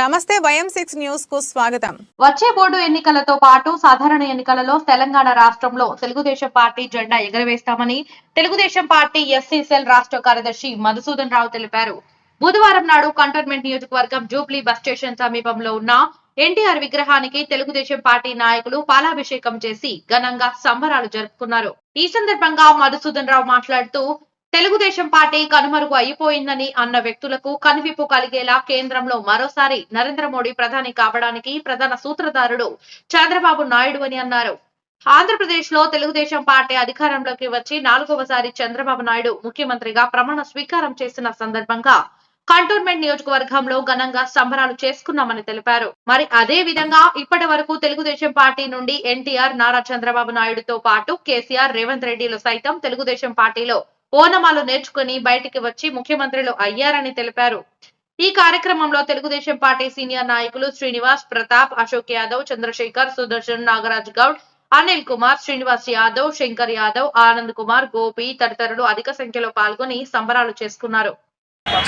నమస్తే వయం సిక్స్ న్యూస్కు స్వాగతం. వచ్చే బోర్డు ఎన్నికలతో పాటు సాధారణ ఎన్నికలలో తెలంగాణ రాష్ట్రంలో తెలుగుదేశం పార్టీ జెండా ఎగరవేస్తామని తెలుగుదేశం పార్టీ ఎస్సీసీఎల్ రాష్ట్ర కార్యదర్శి మధుసూదన్ రావు తెలిపారు. బుధవారం నాడు కంటోన్మెంట్ నియోజకవర్గం జూబ్లీ బస్ స్టేషన్ సమీపంలో ఉన్న ఎన్టీఆర్ విగ్రహానికి తెలుగుదేశం పార్టీ నాయకులు పాలాభిషేకం చేసి ఘనంగా సంబరాలు జరుపుకున్నారు. ఈ సందర్భంగా మధుసూదన్ రావు మాట్లాడుతూ తెలుగుదేశం పార్టీ కనుమరుగు అయిపోయిందని అన్న వ్యక్తులకు కనువిప్పు కలిగేలా కేంద్రంలో మరోసారి నరేంద్ర మోడీ ప్రధాని కావడానికి ప్రధాన సూత్రధారుడు చంద్రబాబు నాయుడు అని అన్నారు. ఆంధ్రప్రదేశ్లో తెలుగుదేశం పార్టీ అధికారంలోకి వచ్చి నాలుగవసారి చంద్రబాబు నాయుడు ముఖ్యమంత్రిగా ప్రమాణ స్వీకారం చేసిన సందర్భంగా కంటోన్మెంట్ నియోజకవర్గంలో ఘనంగా సంబరాలు చేసుకున్నామని తెలిపారు. మరి అదే విధంగా ఇప్పటి వరకు తెలుగుదేశం పార్టీ నుండి ఎన్టీఆర్ నారా చంద్రబాబు నాయుడుతో పాటు కేసీఆర్ రేవంత్ రెడ్డిలు సైతం తెలుగుదేశం పార్టీలో ఓనమాలు నేర్చుకుని బయటికి వచ్చి ముఖ్యమంత్రులు అయ్యారని తెలిపారు. ఈ కార్యక్రమంలో తెలుగుదేశం పార్టీ సీనియర్ నాయకులు శ్రీనివాస్ ప్రతాప్ అశోక్ యాదవ్ చంద్రశేఖర్ సుదర్శన్ నాగరాజ్ గౌడ్ అనిల్ కుమార్ శ్రీనివాస్ యాదవ్ శంకర్ యాదవ్ ఆనంద్ కుమార్ గోపి తదితరులు అధిక సంఖ్యలో పాల్గొని సంబరాలు చేసుకున్నారు.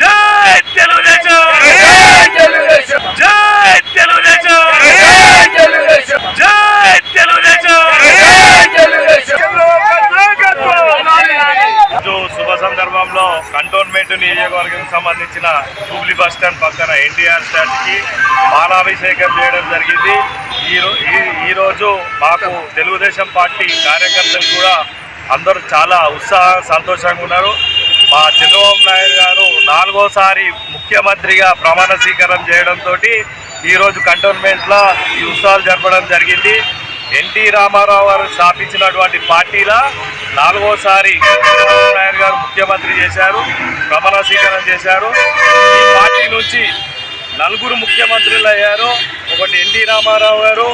జై తెలుగుదేశం జై తెలుగుదేశం జై తెలుగుదేశం జై తెలుగుదేశం జై తెలుగుదేశం జై తెలుగుదేశం శుభ సందర్భంలో కంటోన్మెంట్ నియోజకవర్గం సంబంధించిన జూబ్లీ బస్ స్టాండ్ పక్కన ఎన్టీఆర్ స్టాండ్కి కి చేయడం జరిగింది. ఈ ఈ- మాకు తెలుగుదేశం పార్టీ కార్యకర్తలు కూడా అందరూ చాలా ఉత్సాహ సంతోషంగా ఉన్నారు. మా చంద్రబాబు నాయుడు గారు నాలుగోసారి ముఖ్యమంత్రిగా ప్రమాణ స్వీకారం చేయడంతో ఈరోజు కంటోన్మెంట్లో ఈ ఉత్సవాలు జరపడం జరిగింది. ఎన్టీ రామారావు గారు స్థాపించినటువంటి పార్టీల నాలుగోసారి చంద్రబాబు నాయుడు గారు ముఖ్యమంత్రి చేశారు ప్రమాణ స్వీకారం చేశారు. ఈ పార్టీ నుంచి నలుగురు ముఖ్యమంత్రులు అయ్యారు. ఒకటి ఎన్టీ రామారావు గారు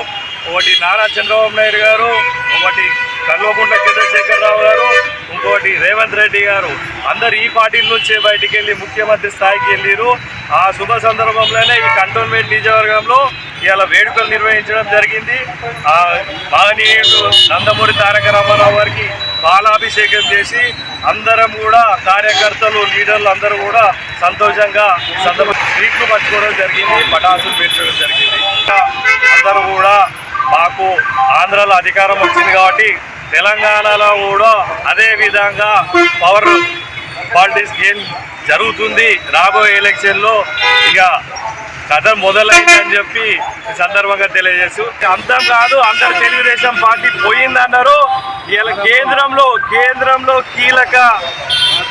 ఒకటి నారా చంద్రబాబు నాయుడు గారు ఒకటి కల్వకుంట్ల చంద్రశేఖరరావు గారు ఇంకోటి రేవంత్ రెడ్డి గారు. అందరు ఈ పార్టీల నుంచే బయటికి వెళ్ళి ముఖ్యమంత్రి స్థాయికి వెళ్ళారు. ఆ శుభ సందర్భంలోనే ఈ కంటోన్మెంట్ నియోజకవర్గంలో ఇవాళ వేడుకలు నిర్వహించడం జరిగింది. ఆ మహనీయుడు నందమూరి తారక రామారావు గారికి పాలాభిషేకం చేసి అందరం కూడా కార్యకర్తలు లీడర్లు అందరూ కూడా సంతోషంగా సందర్భ స్వీట్లు పంచుకోవడం జరిగింది పటాసులు పెంచడం జరిగింది. అందరూ కూడా మాకు ఆంధ్రాలో అధికారం వచ్చింది కాబట్టి తెలంగాణలో కూడా అదే విధంగా పవర్ పాలిటిక్స్ గేమ్ జరుగుతుంది. రాబోయే ఎలక్షన్లో ఇక కథ మొదలైందని చెప్పి సందర్భంగా తెలియజేస్తూ అంతం కాదు అందరు తెలుగుదేశం పార్టీ పోయిందన్నారు. ఇలా కేంద్రంలో కేంద్రంలో కీలక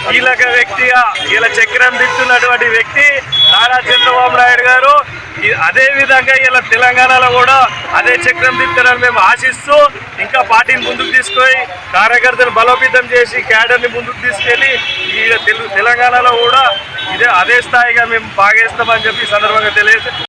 కీలక వ్యక్తిగా ఇలా చక్రం తిప్పుతున్నటువంటి వ్యక్తి నారా చంద్రబాబు నాయుడు గారు ఈ- అదే విధంగా ఇలా తెలంగాణలో కూడా అదే చక్రం తిప్పుతారని మేము ఆశిస్తూ ఇంకా పార్టీని ముందుకు తీసుకొని కార్యకర్తలు బలోపేతం చేసి క్యాడర్ని ముందుకు తీసుకెళ్ళి ఈ తెలుగు తెలంగాణలో కూడా ఇదే అదే స్థాయిగా మేము బాగేస్తామని చెప్పి సందర్భంగా తెలియజేస్తాం